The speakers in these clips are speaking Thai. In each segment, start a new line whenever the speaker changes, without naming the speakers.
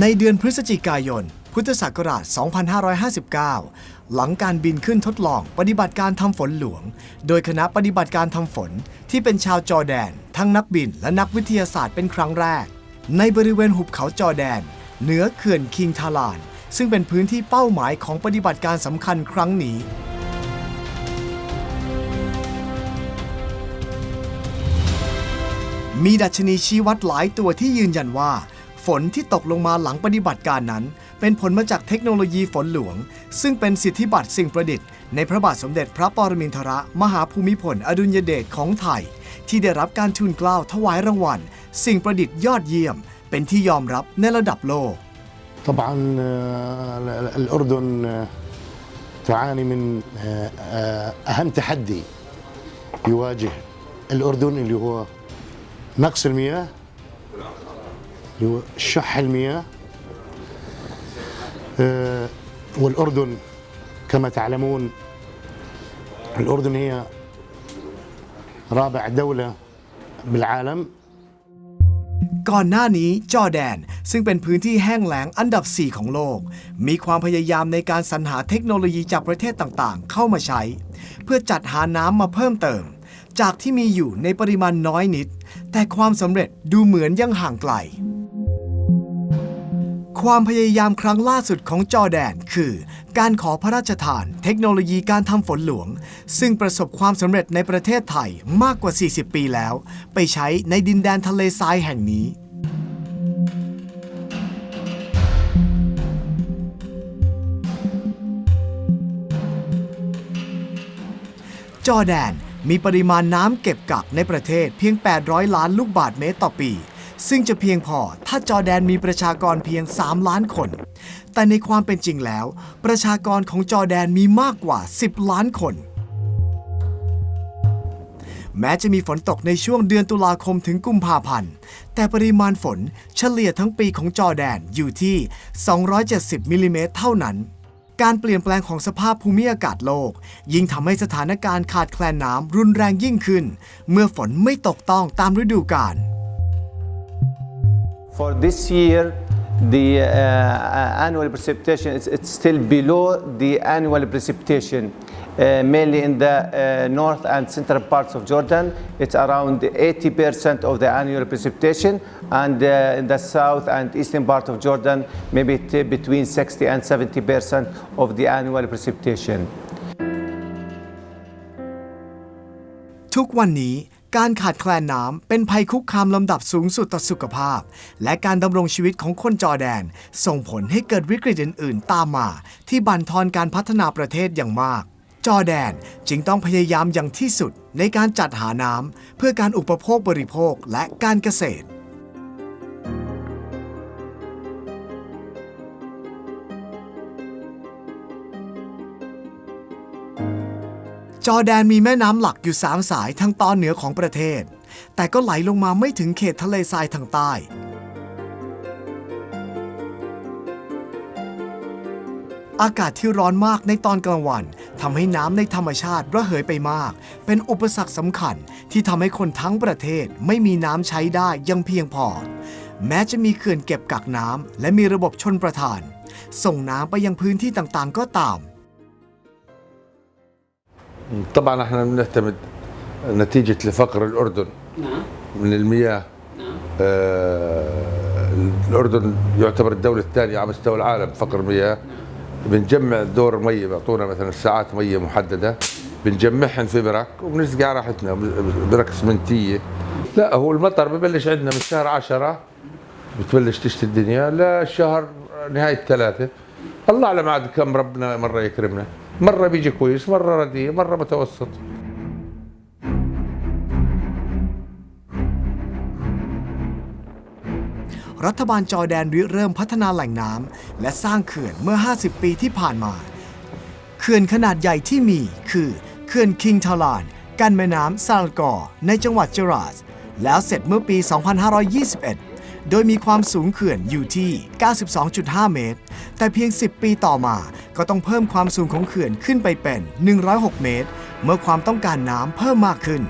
ในเดือนพฤศจิกายน พุทธศักราช 2559 หลังการบินขึ้นทดลองปฏิบัติการทำฝนหลวง โดยคณะปฏิบัติการทำฝนที่เป็นชาวจอแดน ทั้งนักบินและนักวิทยาศาสตร์เป็นครั้งแรก ในบริเวณหุบเขาจอแดน เหนือเขื่อนคิงทาลาน ซึ่งเป็นพื้นที่เป้าหมายของปฏิบัติการสำคัญครั้งนี้มีดัชนีชี้วัดหลายตัวที่ยืนยันว่า ฝนที่ตกลงมาหลังปฏิบัติการนั้น เป็นผลมาจากเทคโนโลยีฝนหลวง ซึ่งเป็นสิทธิบัตรสิ่งประดิษฐ์ในพระบาทสมเด็จพระปรมินทรมหาภูมิพลอดุลยเดชของไทย ที่ได้รับการทูลเกล้าถวายรางวัล สิ่งประดิษฐ์ยอดเยี่ยม เป็นที่ยอมรับในระดับโลก
طبعا آه، ال- ال- الأردن آه، تعاني من آه، آه، أهم تحدي يواجه الأردن اللي هو نقص المياه اللي هو شح المياه آه، والأردن كما تعلمون الأردن هي رابع دولة بالعالم
ก่อนหน้านี้จอร์แดน ซึ่งเป็นพื้นที่แห้งแล้งอันดับ 4 ของโลก มีความพยายามในการสรรหาเทคโนโลยีจากประเทศต่างๆ เข้ามาใช้ เพื่อจัดหาน้ำมาเพิ่มเติม จากที่มีอยู่ในปริมาณน้อยนิด แต่ความสำเร็จดูเหมือนยังห่างไกล ความพยายามครั้งล่าสุดของจอแดน คือ การขอพระราชทาน เทคโนโลยีการทำฝนหลวง ซึ่งประสบความสำเร็จในประเทศไทยมากกว่า 40 ปีแล้ว ไปใช้ในดินแดนทะเลทรายแห่งนี้ จอแดนมีปริมาณน้ำเก็บกักในประเทศเพียง 800 ล้านลูกบาทเมตรต่อปี ซึ่งจะเพียงพอถ้าจอแดนมีประชากรเพียง 3 ล้านคน แต่ในความเป็นจริงแล้ว ประชากรของจอแดนมีมากกว่า 10 ล้านคน แม้จะมีฝนตกในช่วงเดือนตุลาคมถึงกุมภาพันธ์ แต่ปริมาณฝนเฉลี่ยทั้งปีของจอแดนอยู่ที่ 270มิลลิเมตรเท่านั้นการเปลี่ยนแปลงของสภาพภูมิอากาศโลก ยิ่งทำให้สถานการณ์ขาดแคลนน้ำรุนแรงยิ่งขึ้น เมื่อฝนไม่ตกต้องตามฤดูกาล
For this year, the uh, annual precipitation is it's still below the annual precipitation. Uh, mainly in the uh, north and central parts of Jordan, it's around 80% of the annual precipitation, and uh, in the south and eastern part of Jordan, maybe t- between 60 and 70% of the annual precipitation.
ทุกวันนี้ การขาดแคลนน้ำเป็นภัยคุกคามลำดับสูงสุดต่อสุขภาพ และการดำรงชีวิตของคนจอแดน ส่งผลให้เกิดวิกฤตอื่น ๆ ตามมา ที่บั่นทอนการพัฒนาประเทศอย่างมาก จอแดนจึงต้องพยายามอย่างที่สุดในการจัดหาน้ำเพื่อการอุปโภคบริโภคและการเกษตร จอแดนมีแม่น้ำหลักอยู่3สายทางตอนเหนือของประเทศ แต่ก็ไหลลงมาไม่ถึงเขตทะเลทรายทางใต้ อากาศที่ร้อนมากในตอนกลางวันทำให้น้ำในธรรมชาติระเหยไปมาก เป็นอุปสรรคสำคัญที่ทำให้คนทั้งประเทศไม่มีน้ำใช้ได้ยังเพียงพอ แม้จะมีเขื่อนเก็บกักน้ำและมีระบบชนประทาน ส่งน้ำไปยังพื้นที่ต่างๆ ก็ตาม
طبعا إحنا بنعتمد نتيجة لفقر الأردن.
نعم.
من المياه.
نعم.
آه، الأردن يعتبر الدولة الثانية على مستوى العالم فقر مياه. بنجمع دور مية بيعطونا مثلا ساعات مية محددة. بنجمعهن في برك وبنسقي على راحتنا برك اسمنتية لا هو المطر ببلش عندنا من شهر عشرة. بتبلش تشتي الدنيا لشهر نهاية ثلاثة. الله أعلم عاد كم ربنا مرة يكرمنا. مرة بيجي كويس مرة رديء مرة متوسط
รัฐบาลจอร์แดนริเริ่มพัฒนาแหล่งน้ำและสร้างเขื่อนเมื่อ 50 ปีที่ผ่านมา เขื่อนขนาดใหญ่ที่มีคือเขื่อนคิงทาลานกันแม่น้ำซาลกอร์ในจังหวัดเจราส แล้วเสร็จเมื่อปี 2521 โดยมีความสูงเขื่อนอยู่ที่ 92.5 เมตร แต่เพียง 10 ปีต่อมา ก็ต้องเพิ่มความสูงของเขื่อนขึ้นไปเป็น 106 เมตร เมื่อความต้องการน้ำเพิ่มมากขึ้น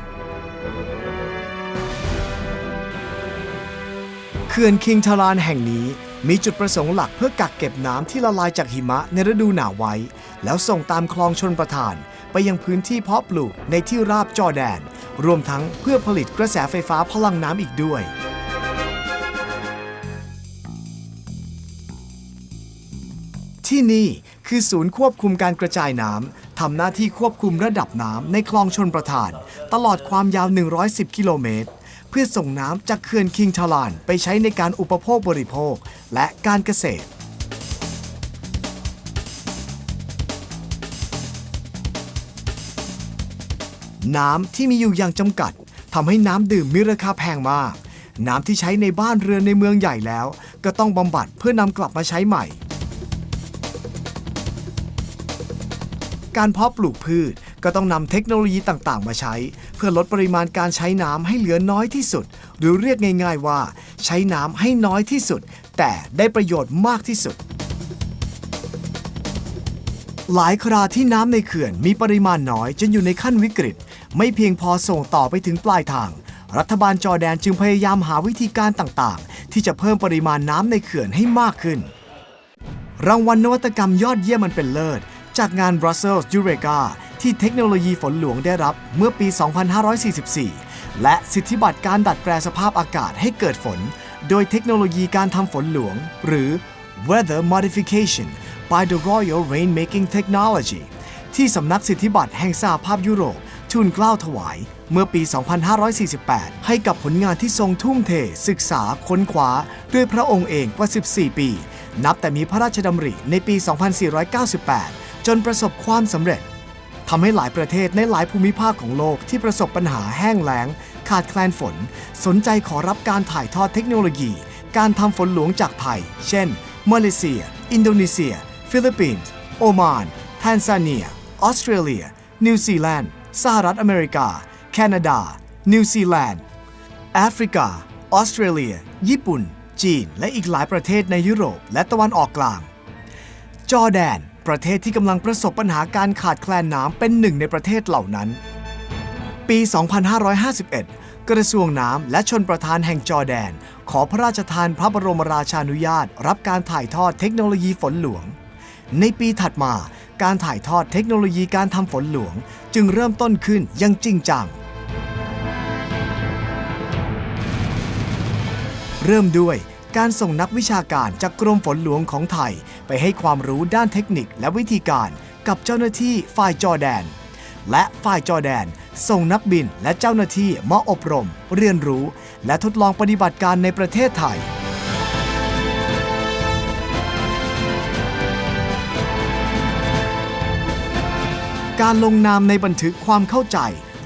เขื่อนคิงทารานแห่งนี้มีจุดประสงค์หลักเพื่อกักเก็บน้ำที่ละลายจากหิมะในฤดูหนาวไว้ แล้วส่งตามคลองชนประทาน ไปยังพื้นที่เพาะปลูกในที่ราบจอแดน รวมทั้งเพื่อผลิตกระแสไฟฟ้าพลังน้ำอีกด้วย ที่นี่คือศูนย์ควบคุมการกระจายน้ำทำหน้าที่ควบคุมระดับน้ำในคลองชนประทาน ตลอดความยาว 110 กิโลเมตร เพื่อส่งน้ำจากเขื่อนคิงทารานไปใช้ในการอุปโภคบริโภค และการเกษตรน้ำที่มีอยู่อย่างจำกัดทำให้น้ำดื่มมีราคาแพงมาก น้ำที่ใช้ในบ้านเรือนในเมืองใหญ่แล้ว ก็ต้องบำบัดเพื่อนำกลับมาใช้ใหม่ การเพาะปลูกพืชก็ต้องนำเทคโนโลยีต่างๆ มาใช้ เพื่อลดปริมาณการใช้น้ำให้เหลือน้อยที่สุด หรือเรียกง่าย ๆว่า ใช้น้ำให้น้อยที่สุด แต่ได้ประโยชน์มากที่สุด หลายคราที่น้ำในเขื่อนมีปริมาณน้อยจนอยู่ในขั้นวิกฤต ไม่เพียงพอส่งต่อไปถึงปลายทาง รัฐบาลจอแดนจึงพยายามหาวิธีการต่างๆ ที่จะเพิ่มปริมาณน้ำในเขื่อนให้มากขึ้น รางวัลนวัตกรรมยอดเยี่ยมมันเป็นเลิศ จากงาน Brussels Eureka ที่เทคโนโลยีฝนหลวงได้รับเมื่อปี 2544 และสิทธิบัตรการดัดแปลสภาพอากาศให้เกิดฝน โดยเทคโนโลยีการทำฝนหลวง หรือ Weather Modification by the Royal Rainmaking Technology ที่สำนักสิทธิบัตรแห่งสหภาพยุโรปทูลเกล้าวถวาย เมื่อปี 2548 ให้กับผลงานที่ทรงทุ่มเท ศึกษาค้นคว้า ด้วยพระองค์เองกว่า 14 ปี นับแต่มีพระราชดำริในปี 2498 จนประสบความสำเร็จทำให้หลายประเทศในหลายภูมิภาคของโลกที่ประสบปัญหาแห้งแล้ง ขาดแคลนฝน สนใจขอรับการถ่ายทอดเทคโนโลยี การทำฝนหลวงจากไทย เช่น มาเลเซีย อินโดนีเซีย ฟิลิปปินส์โอมานแทนซาเนีย ออสเตรเลีย นิวซีแลนด์ สหรัฐอเมริกา แคนาดา นิวซีแลนด์ แอฟริกา ออสเตรเลีย ญี่ปุ่น จีน และอีกหลายประเทศในยุโรปและตะวันออกกลาง จอร์แดน ประเทศที่กำลังประสบปัญหาการขาดแคลนน้ำเป็นหนึ่งในประเทศเหล่านั้น ปี 2551 กระทรวงน้ำและชนประทานแห่งจอร์แดน ขอพระราชทานพระบรมราชานุญาต รับการถ่ายทอดเทคโนโลยีฝนหลวง ในปีถัดมาการถ่ายทอดเทคโนโลยีการทำฝนหลวง จึงเริ่มต้นขึ้นอยังจริงจัง เริ่มด้วย การส่งนักวิชาการจากกรมฝนหลวงของไทย ไปให้ความรู้ด้านเทคนิคและวิธีการกับเจ้าหน้าที่ฝ่ายจอแดน และฝ่ายจอแดน ส่งนักบินและเจ้าหน้าที่มาอบรม เรียนรู้ และทดลองปฏิบัติการในประเทศไทยการลงนามในบันทึกความเข้าใจ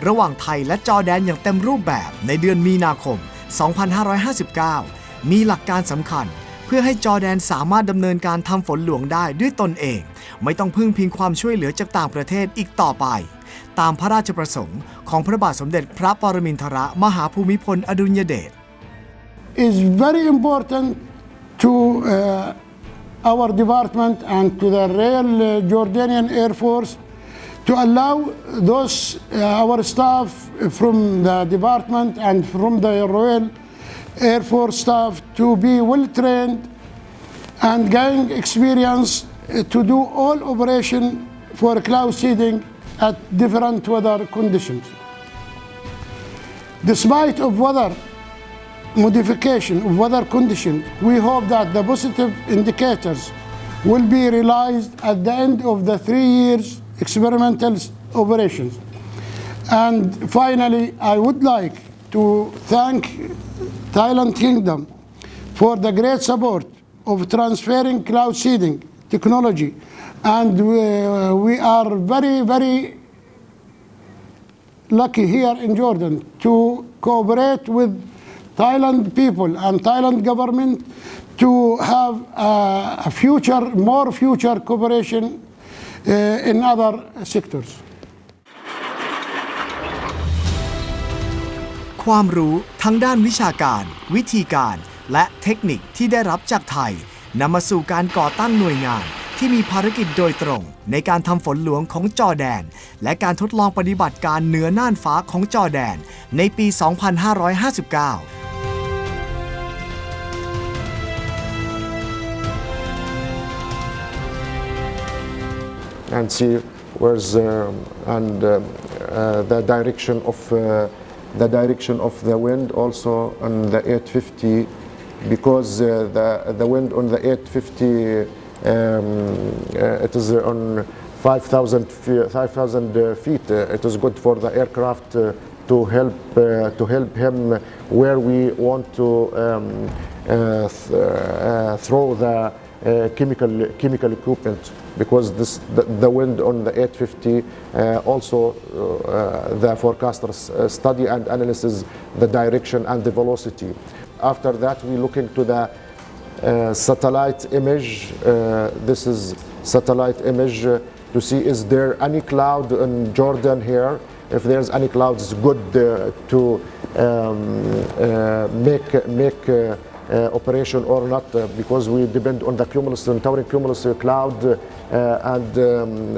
ระหว่างไทยและจอแดนอย่างเต็มรูปแบบในเดือนมีนาคม 2559 มีหลักการสำคัญ เพื่อให้จอแดนสามารถดำเนินการทำฝนหลวงได้ด้วยตนเอง ไม่ต้องพึ่งพิงความช่วยเหลือจากต่างประเทศอีกต่อไป ตามพระราชประสงค์ของพระบาทสมเด็จพระปรมินทรมหาภูมิพลอดุลยเดช
is very important to uh, our department and to the Royal Jordanian Air Force to allow those uh, our staff from the department and from the Royal Air Force staff to be well trained and gain experience uh, to do all operation for cloud seeding at different weather conditions. Despite of weather modification of weather conditions, we hope that the positive indicators will be realized at the end of the three years experimental operations. And finally, I would like to thank Thailand Kingdom for the great support of transferring cloud seeding technology. And we, we are very, very lucky here in Jordan to cooperate with Thailand people and Thailand government to have uh, a future, more future cooperation uh, in other sectors.
ความรู้ทั้งด้านวิชาการ วิธีการ และเทคนิคที่ได้รับจากไทยนำมาสู่การก่อตั้งหน่วยงานที่มีภารกิจโดยตรง ในการทำฝนหลวงของจอแดน และการทดลองปฏิบัติการเหนือน่านฟ้าของจอแดน ในปี
2559and see where's um, and um, uh, the direction of uh, the direction of the wind also on the 850 because uh, the the wind on the 850 um, uh, it is on 5,000 fe- 5,000 uh, feet. Uh, it is good for the aircraft to help to help him where we want to um, th- throw the uh, chemical chemical equipment because this the, the wind on the 850 uh, also uh, the forecasters uh, study and analysis the direction and the velocity. After that, we look into the uh, satellite image. Uh, this is satellite image uh, to see is there any cloud in Jordan here. If there's any clouds, good uh, to um, uh, make make. Uh, operation or not uh, because we depend on the cumulus and towering cumulus uh, cloud and um,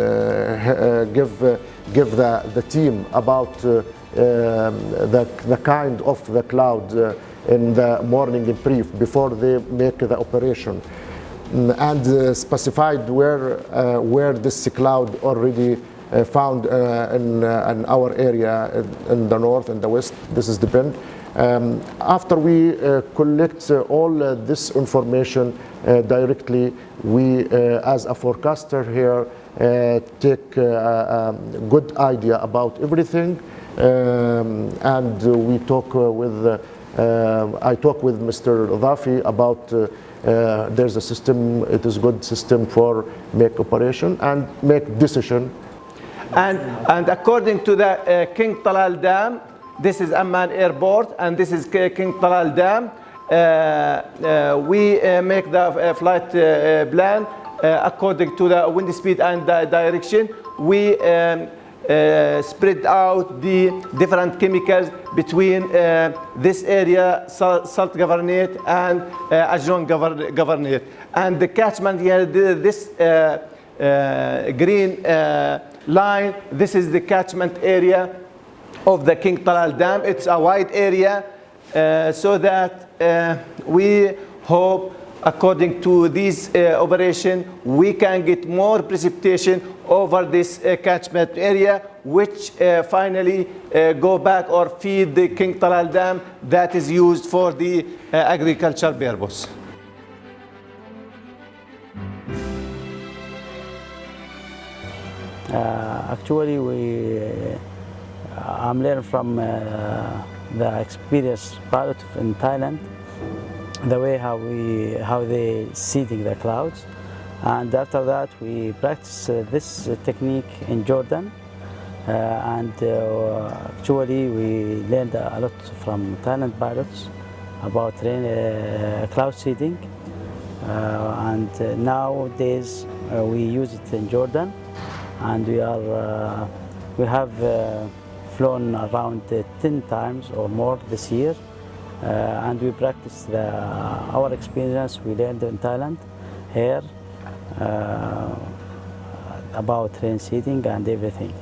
give give the, the team about um, the, the kind of the cloud in the morning in brief before they make the operation Mm, and uh, specified where uh, where this cloud already uh, found in, in our area in, in the north and the west. This is depend. Um, after we uh, collect uh, all uh, this information uh, directly, we, uh, as a forecaster here, uh, take a um, good idea about everything, um, and we talk with. I talk with Mr. Dhafi about. There's a system. It is good system for make operation and make decision
And, and according to the King Talal Dam, this is Amman Airport and this is King Talal Dam. Uh, uh, we uh, make the flight plan according to the wind speed and the direction. We um, uh, spread out the different chemicals between uh, this area, Salt, Governorate and uh, Governorate. And the catchment here, this uh, green line. This is the catchment area of the King Talal Dam. It's a wide area uh, so that uh, we hope according to this uh, operation we can get more precipitation over this uh, catchment area which uh, finally uh, go back or feed the King Talal Dam that is used for the agriculture purpose.
Actually, we I'm learning from uh, the experienced pilot in Thailand, the way how we how they seeding the clouds, and after that we practice uh, this technique in Jordan, uh, and uh, actually we learned a lot from Thailand pilots about rain, uh, cloud seeding, uh, and nowadays we use it in Jordan. And we are we have flown around uh, 10 times or more this year uh, and we practice the, our experience we learned in Thailand here uh, about train seating and everything.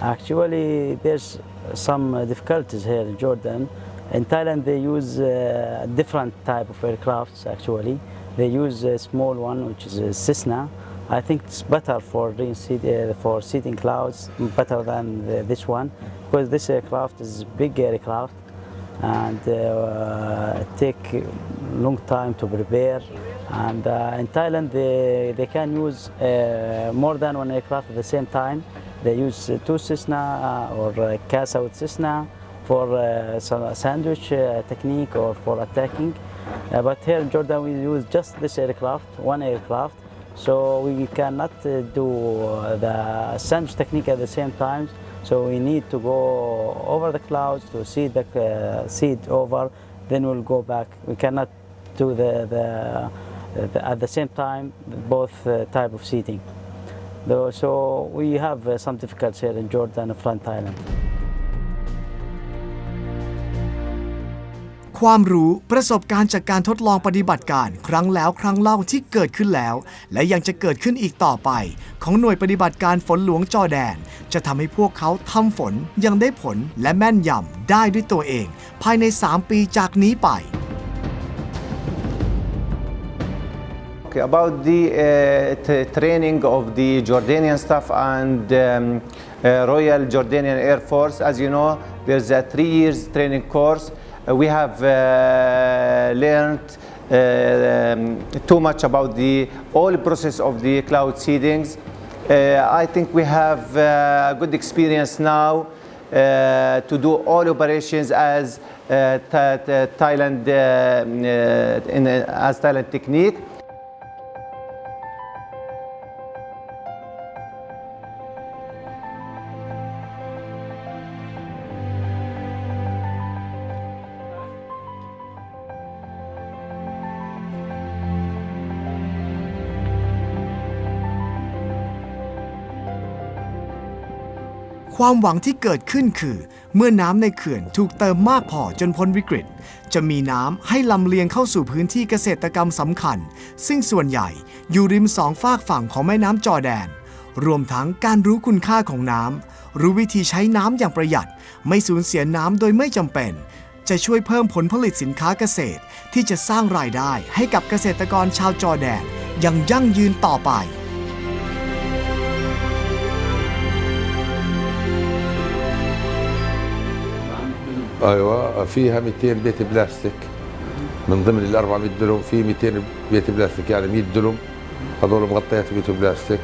Actually, there's some uh, difficulties here in Jordan. In Thailand, they use uh, different type of aircrafts. Actually, they use a small one, which is a Cessna. I think it's better for seat, uh, for seating clouds, better than the, this one, because this aircraft is big aircraft, and uh, take long time to prepare. And uh, in Thailand, they, they can use uh, more than one aircraft at the same time. They use uh, two Cessna uh, or uh, Casa with Cessna for uh, sandwich technique or for attacking. But here in Jordan, we use just this aircraft, one aircraft. So we cannot uh, do uh, the sandwich technique at the same time. So we need to go over the clouds to see the uh, seed over, then we'll go back. We cannot do the, the, the at the same time both type of. Though, so we have some difficulties here in Jordan and Front Island.
ความรู้ประสบการณ์จากการทดลองปฏิบัติการ ครั้งแล้วครั้งเล่าที่เกิดขึ้นแล้ว และยังจะเกิดขึ้นอีกต่อไป ของหน่วยปฏิบัติการฝนหลวงจอแดน จะทำให้พวกเขาทำฝนยังได้ผลและแม่นยำได้ด้วยตัวเอง ภายใน 3 ปีจากนี้ไป
Okay, about the uh, training of the Jordanian staff and um, uh, Royal Jordanian Air Force, as you know, there's a three years training course. Uh, we have uh, learned uh, um, too much about the all process of the cloud seedings. I think we have uh, good experience now to do all operations as Tha- Tha- Thailand uh, in, as Thailand technique.
ความหวังที่เกิดขึ้นคือ เมื่อน้ำในเขื่อนถูกเติมมากพอจนพ้นวิกฤต จะมีน้ำให้ลำเลียงเข้าสู่พื้นที่เกษตรกรรมสำคัญ ซึ่งส่วนใหญ่อยู่ริมสองฝากฝั่งของแม่น้ำจอแดน รวมทั้งการรู้คุณค่าของน้ำรู้วิธีใช้น้ำอย่างประหยัด ไม่สูญเสียน้ำโดยไม่จำเป็น จะช่วยเพิ่มผลผลิตสินค้าเกษตร ที่จะสร้างรายได้ให้กับเกษตรกรชาวจอแดนอย่างยั่งยืนต่อไป
أيوه فيها 200 بيت بلاستيك. من ضمن ال 400 دلم في 200 بيت بلاستيك يعني 100 دلم هذول مغطيات بيوت بلاستيك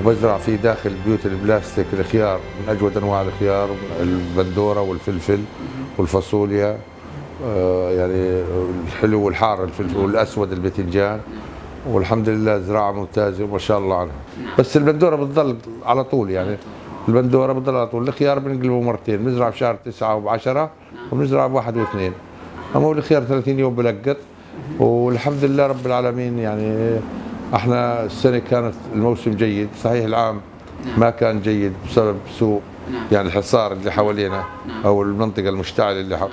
وبزرع في داخل بيوت البلاستيك الخيار من أجود أنواع الخيار البندورة والفلفل والفاصوليا آه، يعني الحلو والحار الفلفل والأسود الباذنجان والحمد لله زراعة ممتازة وما شاء الله عنها. بس البندورة بتضل على طول يعني البندورة بتضل على طول الخيار بنقلبه مرتين بنزرع بشهر تسعة وبعشرة وبنزرع بواحد واثنين. أما هو الخيار 30 يوم بلقط والحمد لله رب العالمين يعني إحنا السنة كانت الموسم جيد صحيح العام ما كان جيد بسبب سوء يعني الحصار اللي حوالينا أو المنطقة المشتعلة اللي ح-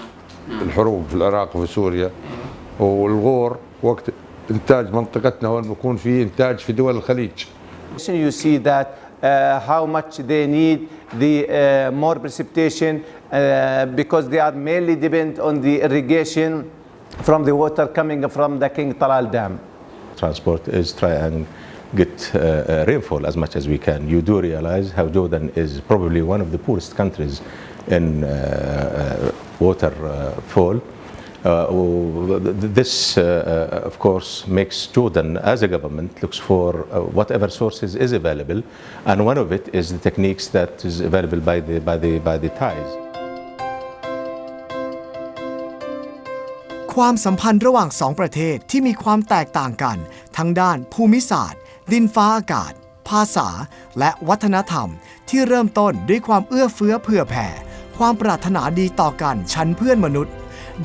الحروب في العراق وفي سوريا. والغور وقت إنتاج منطقتنا هون بكون في إنتاج في دول الخليج.
You see that how much they need the uh, more precipitation uh, because they are mainly depend on the irrigation from the water coming from the King Talal Dam.
transport is try and get uh, uh, rainfall as much as we can. You do realize how Jordan is probably one of the poorest countries in uh, uh, water uh, this, uh, uh, of course, makes Jordan as a government looks for uh, whatever sources is available, and one of it is the techniques that is available by the by the by the Thais.
ความสัมพันธ์ระหว่างสองประเทศที่มีความแตกต่างกัน ทั้งด้านภูมิศาสตร์ ดินฟ้าอากาศ ภาษา และวัฒนธรรม ที่เริ่มต้นด้วยความเอื้อเฟื้อเผื่อแผ่ ความปรารถนาดีต่อกันชั้นเพื่อนมนุษย์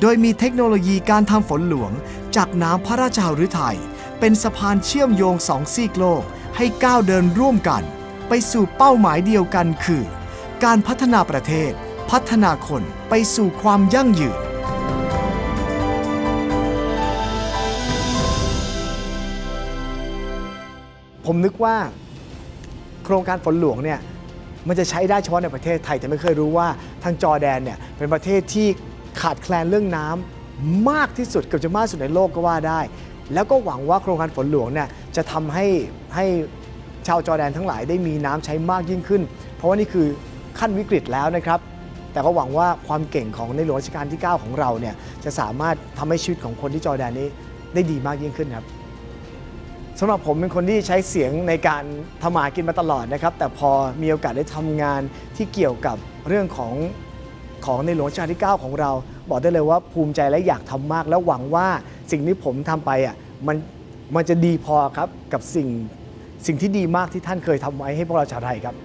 โดยมีเทคโนโลยีการทำฝนหลวง จากน้ำพระราชหฤทัยเป็นสะพานเชื่อมโยงสองซีกโลก ให้ก้าวเดินร่วมกัน ไปสู่เป้าหมายเดียวกันคือ การพัฒนาประเทศ พัฒนาคนไปสู่ความยั่งยืนผมนึกว่าโครงการฝนหลวงเนี่ยมันจะใช้ได้เฉพาะในประเทศไทยแต่ไม่เคยรู้ว่าทางจอแดนเนี่ยเป็นประเทศที่ ขาดแคลนเรื่องน้ำมากที่สุดเกือบจะมากที่สุดในโลกก็ว่าได้ แล้วก็หวังว่าโครงการฝนหลวงเนี่ยจะทำให้ให้ชาวจอร์แดนทั้งหลายได้มีน้ำใช้มากยิ่งขึ้น เพราะว่านี่คือขั้นวิกฤตแล้วนะครับ แต่ก็หวังว่าความเก่งของในหลวงรัชกาลที่ 9 ของเราเนี่ยจะสามารถทำให้ชีวิตของคนที่จอร์แดนนี้ได้ดีมากยิ่งขึ้นครับสำหรับผมเป็นคนที่ใช้เสียงในการทำมาหากินมาตลอดนะครับ แต่พอมีโอกาสได้ทำงานที่เกี่ยวกับเรื่องของ ของในหลวงรัชกาลที่ 9 ของเรา บอกได้เลยว่าภูมิใจและอยากทำมาก และหวังว่าสิ่งที่ผมทำไปอะมันมันจะดีพอครับกับสิ่งสิ่งที่ดีมากที่ท่านเคยทำไว้ให้พวกเราชาวไทยครับ